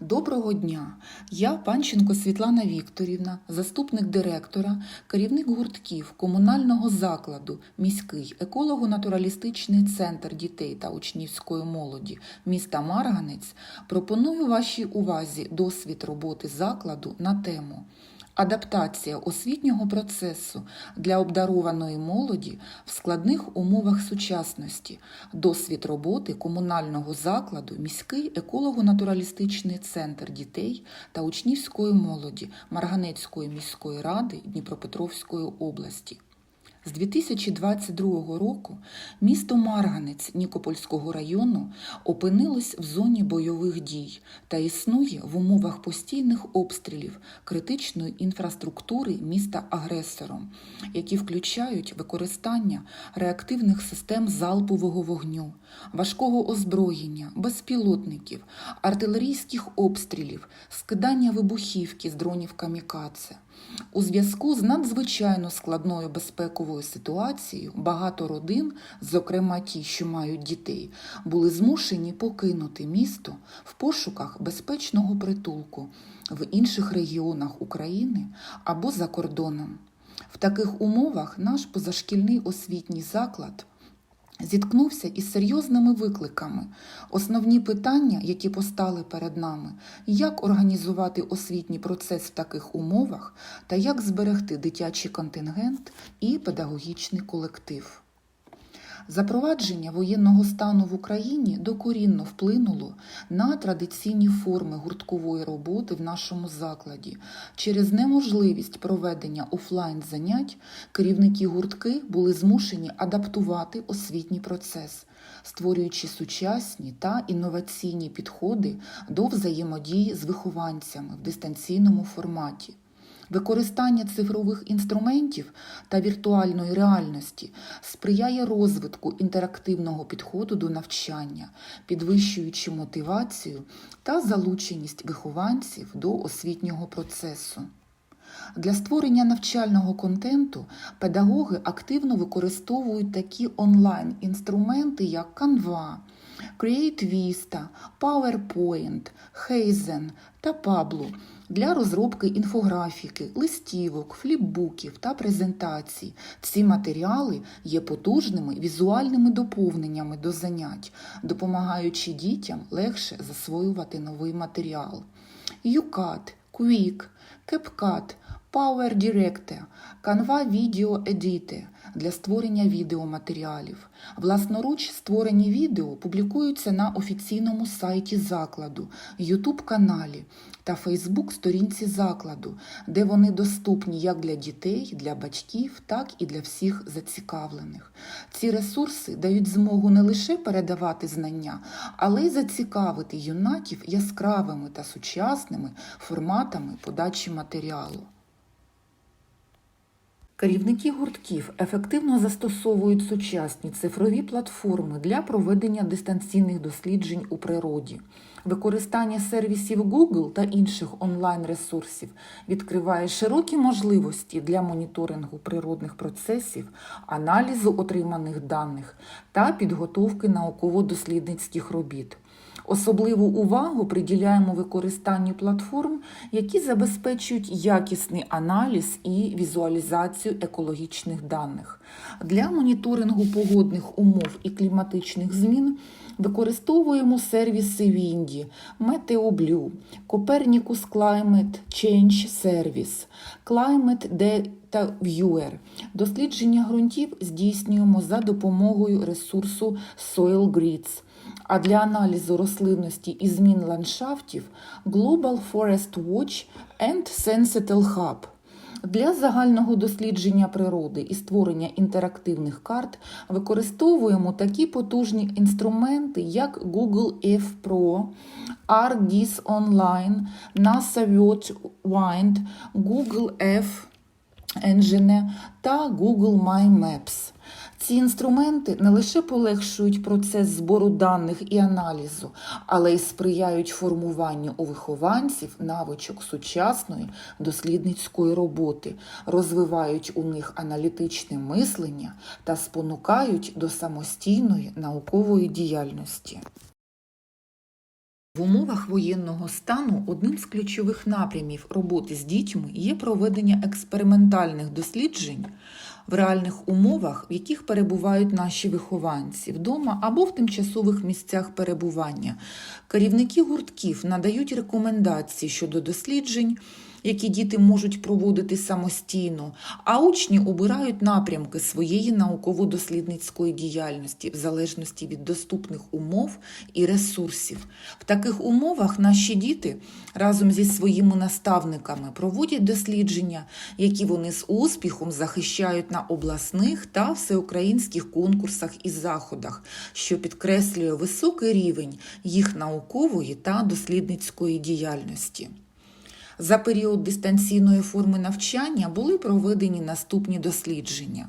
Доброго дня! Я Панченко Світлана Вікторівна, заступник директора, керівник гуртків комунального закладу міський еколого-натуралістичний центр дітей та учнівської молоді міста Марганець. Пропоную вашій увазі досвід роботи закладу на тему. Адаптація освітнього процесу для обдарованої молоді в складних умовах сучасності, досвід роботи комунального закладу міський еколого-натуралістичний центр дітей та учнівської молоді Марганецької міської ради Дніпропетровської області. З 2022 року місто Марганець Нікопольського району опинилось в зоні бойових дій та існує в умовах постійних обстрілів критичної інфраструктури міста агресором, які включають використання реактивних систем залпового вогню, важкого озброєння, безпілотників, артилерійських обстрілів, скидання вибухівки з дронів камікадзе. У зв'язку з надзвичайно складною безпековою ситуацією багато родин, зокрема ті, що мають дітей, були змушені покинути місто в пошуках безпечного притулку в інших регіонах України або за кордоном. В таких умовах наш позашкільний освітній заклад зіткнувся із серйозними викликами. Основні питання, які постали перед нами, як організувати освітній процес в таких умовах та як зберегти дитячий контингент і педагогічний колектив. Запровадження воєнного стану в Україні докорінно вплинуло на традиційні форми гурткової роботи в нашому закладі. Через неможливість проведення офлайн занять керівники гуртки були змушені адаптувати освітній процес, створюючи сучасні та інноваційні підходи до взаємодії з вихованцями в дистанційному форматі. Використання цифрових інструментів та віртуальної реальності сприяє розвитку інтерактивного підходу до навчання, підвищуючи мотивацію та залученість вихованців до освітнього процесу. Для створення навчального контенту педагоги активно використовують такі онлайн-інструменти, як Canva, Create Vista, PowerPoint, Hazen та Pablo для розробки інфографіки, листівок, фліпбуків та презентацій. Ці матеріали є потужними візуальними доповненнями до занять, допомагаючи дітям легше засвоювати новий матеріал. UCAT, Quick, CapCut, PowerDirector, Canva Video Edit для створення відеоматеріалів. Власноруч створені відео публікуються на офіційному сайті закладу, YouTube каналі та Facebook сторінці закладу, де вони доступні як для дітей, для батьків, так і для всіх зацікавлених. Ці ресурси дають змогу не лише передавати знання, але й зацікавити юнаків яскравими та сучасними форматами подачі матеріалу. Керівники гуртків ефективно застосовують сучасні цифрові платформи для проведення дистанційних досліджень у природі. Використання сервісів Google та інших онлайн-ресурсів відкриває широкі можливості для моніторингу природних процесів, аналізу отриманих даних та підготовки науково-дослідницьких робіт. Особливу увагу приділяємо використанню платформ, які забезпечують якісний аналіз і візуалізацію екологічних даних. Для моніторингу погодних умов і кліматичних змін використовуємо сервіси Вінді, Meteoblue, Copernicus Climate Change Service, Climate Data Viewer. Дослідження ґрунтів здійснюємо за допомогою ресурсу Soil Grids. А для аналізу рослинності і змін ландшафтів Global Forest Watch and Sensitel Hub. Для загального дослідження природи і створення інтерактивних карт використовуємо такі потужні інструменти, як Google Earth Pro, ArcGIS Online, NASA WatchWind, Google Earth Engine та Google My Maps. Ці інструменти не лише полегшують процес збору даних і аналізу, але й сприяють формуванню у вихованців навичок сучасної дослідницької роботи, розвивають у них аналітичне мислення та спонукають до самостійної наукової діяльності. В умовах воєнного стану одним з ключових напрямів роботи з дітьми є проведення експериментальних досліджень в реальних умовах, в яких перебувають наші вихованці вдома або в тимчасових місцях перебування. Керівники гуртків надають рекомендації щодо досліджень. Які діти можуть проводити самостійно, а учні обирають напрямки своєї науково-дослідницької діяльності в залежності від доступних умов і ресурсів. В таких умовах наші діти разом зі своїми наставниками проводять дослідження, які вони з успіхом захищають на обласних та всеукраїнських конкурсах і заходах, що підкреслює високий рівень їх наукової та дослідницької діяльності. За період дистанційної форми навчання були проведені наступні дослідження.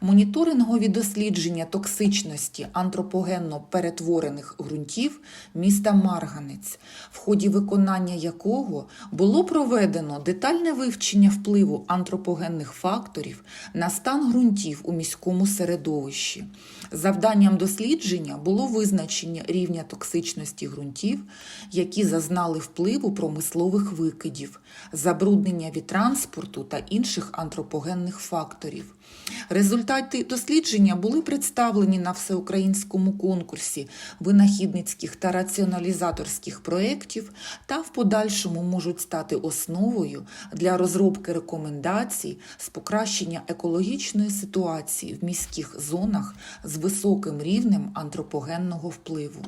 Моніторингові дослідження токсичності антропогенно перетворених ґрунтів міста Марганець, в ході виконання якого було проведено детальне вивчення впливу антропогенних факторів на стан ґрунтів у міському середовищі. Завданням дослідження було визначення рівня токсичності ґрунтів, які зазнали впливу промислових викидів, забруднення від транспорту та інших антропогенних факторів. Результати дослідження були представлені на всеукраїнському конкурсі винахідницьких та раціоналізаторських проєктів та в подальшому можуть стати основою для розробки рекомендацій з покращення екологічної ситуації в міських зонах з високим рівнем антропогенного впливу.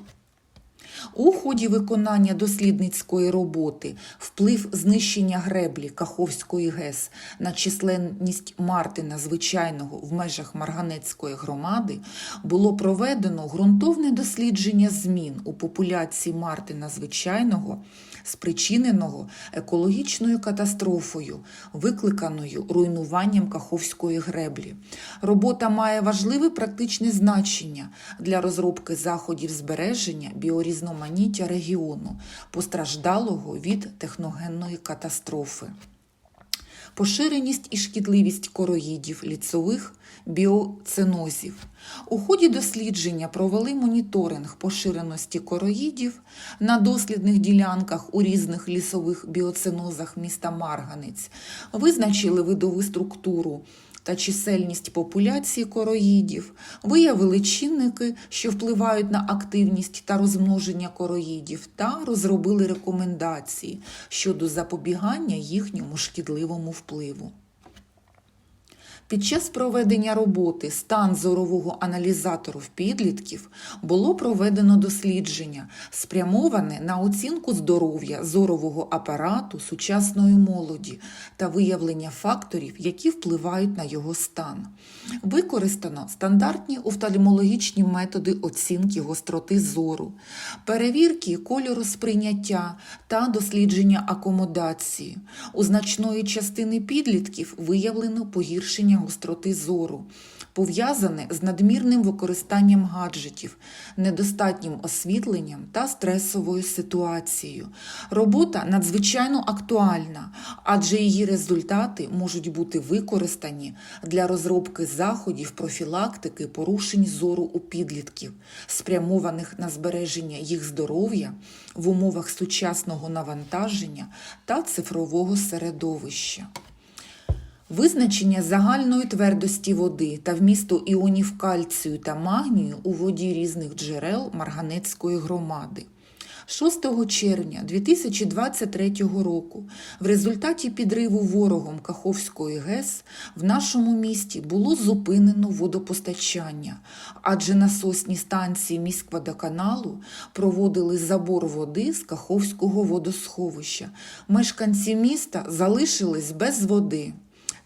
У ході виконання дослідницької роботи вплив знищення греблі Каховської ГЕС на численність Мартина звичайного в межах Марганецької громади було проведено ґрунтовне дослідження змін у популяції Мартина звичайного, спричиненого екологічною катастрофою, викликаною руйнуванням Каховської греблі. Робота має важливе практичне значення для розробки заходів збереження біорізноманіття регіону, постраждалого від техногенної катастрофи. Поширеність і шкідливість короїдів ліцових біоценозів. У ході дослідження провели моніторинг поширеності короїдів на дослідних ділянках у різних лісових біоценозах міста Марганець, визначили видову структуру та чисельність популяції короїдів, виявили чинники, що впливають на активність та розмноження короїдів, та розробили рекомендації щодо запобігання їхньому шкідливому впливу. Під час проведення роботи стан зорового аналізатору в підлітків було проведено дослідження, спрямоване на оцінку здоров'я зорового апарату сучасної молоді та виявлення факторів, які впливають на його стан. Використано стандартні офтальмологічні методи оцінки гостроти зору, перевірки кольору сприйняття та дослідження акомодації. У значної частини підлітків виявлено погіршення гостроти зору, пов'язане з надмірним використанням гаджетів, недостатнім освітленням та стресовою ситуацією. Робота надзвичайно актуальна, адже її результати можуть бути використані для розробки заходів профілактики порушень зору у підлітків, спрямованих на збереження їх здоров'я в умовах сучасного навантаження та цифрового середовища. Визначення загальної твердості води та вмісту іонів кальцію та магнію у воді різних джерел Марганецької громади. 6 червня 2023 року в результаті підриву ворогом Каховської ГЕС в нашому місті було зупинено водопостачання, адже насосні станції міськводоканалу проводили забор води з Каховського водосховища. Мешканці міста залишились без води.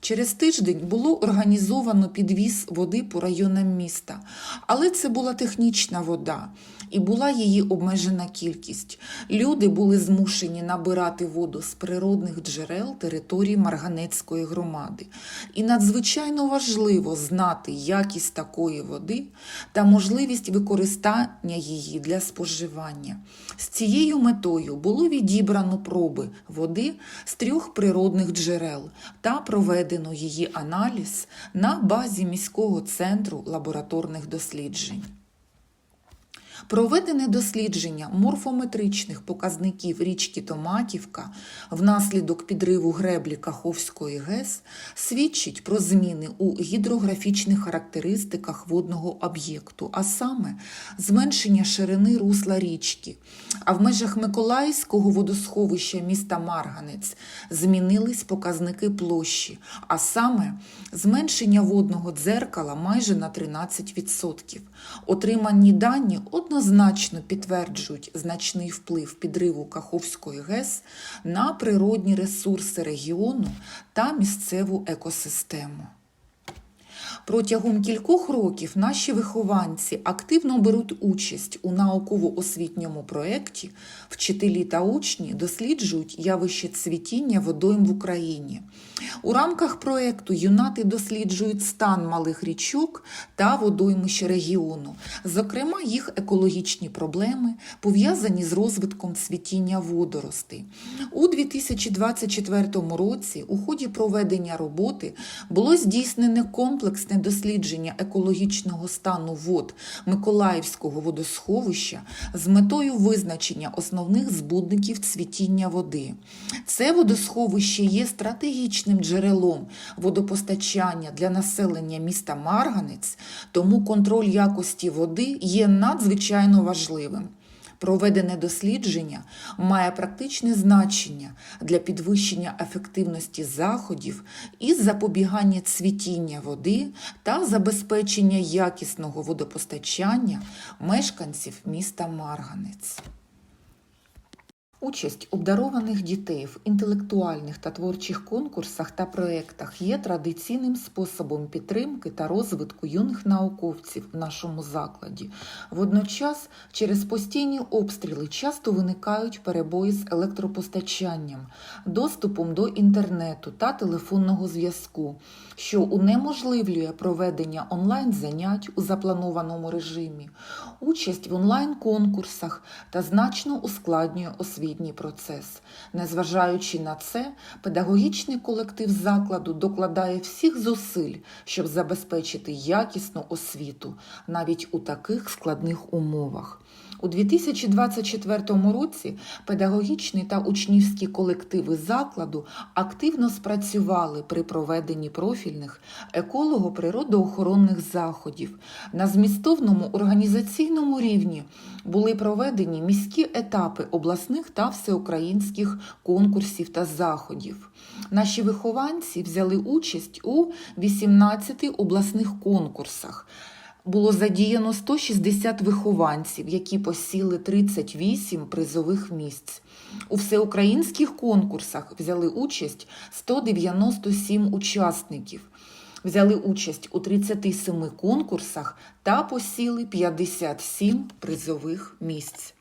Через тиждень було організовано підвіз води по районам міста, але це була технічна вода і була її обмежена кількість. Люди були змушені набирати воду з природних джерел території Марганецької громади. І надзвичайно важливо знати якість такої води та можливість використання її для споживання. З цією метою було відібрано проби води з трьох природних джерел та проведено її аналіз на базі міського центру лабораторних досліджень. Проведене дослідження морфометричних показників річки Томатівка внаслідок підриву греблі Каховської ГЕС свідчить про зміни у гідрографічних характеристиках водного об'єкту, а саме зменшення ширини русла річки. А в межах Миколаївського водосховища міста Марганець змінились показники площі, а саме зменшення водного дзеркала майже на 13%. Отримані дані однозначно підтверджують значний вплив підриву Каховської ГЕС на природні ресурси регіону та місцеву екосистему. Протягом кількох років наші вихованці активно беруть участь у науково-освітньому проєкті Вчителі та учні досліджують явище цвітіння водойм в Україні. У рамках проєкту юнати досліджують стан малих річок та водоймищ регіону, зокрема їх екологічні проблеми, пов'язані з розвитком цвітіння водоростей. У 2024 році у ході проведення роботи було здійснене комплексне дослідження екологічного стану вод Миколаївського водосховища з метою визначення основних збудників цвітіння води. Це водосховище є стратегічним джерелом водопостачання для населення міста Марганець, тому контроль якості води є надзвичайно важливим. Проведене дослідження має практичне значення для підвищення ефективності заходів із запобігання цвітіння води та забезпечення якісного водопостачання мешканців міста Марганець. Участь обдарованих дітей в інтелектуальних та творчих конкурсах та проєктах є традиційним способом підтримки та розвитку юних науковців в нашому закладі. Водночас, через постійні обстріли часто виникають перебої з електропостачанням, доступом до інтернету та телефонного зв'язку, що унеможливлює проведення онлайн-занять у запланованому режимі, участь в онлайн-конкурсах та значно ускладнює освітній процес. Незважаючи на це, педагогічний колектив закладу докладає всіх зусиль, щоб забезпечити якісну освіту навіть у таких складних умовах. У 2024 році педагогічний та учнівські колективи закладу активно спрацювали при проведенні профільних еколого-природоохоронних заходів. На змістовному організаційному рівні були проведені міські етапи обласних та всеукраїнських конкурсів та заходів. Наші вихованці взяли участь у 18 обласних конкурсах було задіяно 160 вихованців, які посіли 38 призових місць. У всеукраїнських конкурсах взяли участь 197 учасників. Взяли участь у 37 конкурсах та посіли 57 призових місць.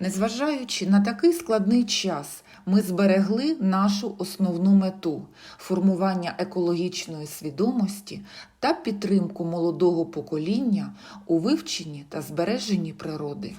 Незважаючи на такий складний час, ми зберегли нашу основну мету формування екологічної свідомості та підтримку молодого покоління у вивченні та збереженні природи.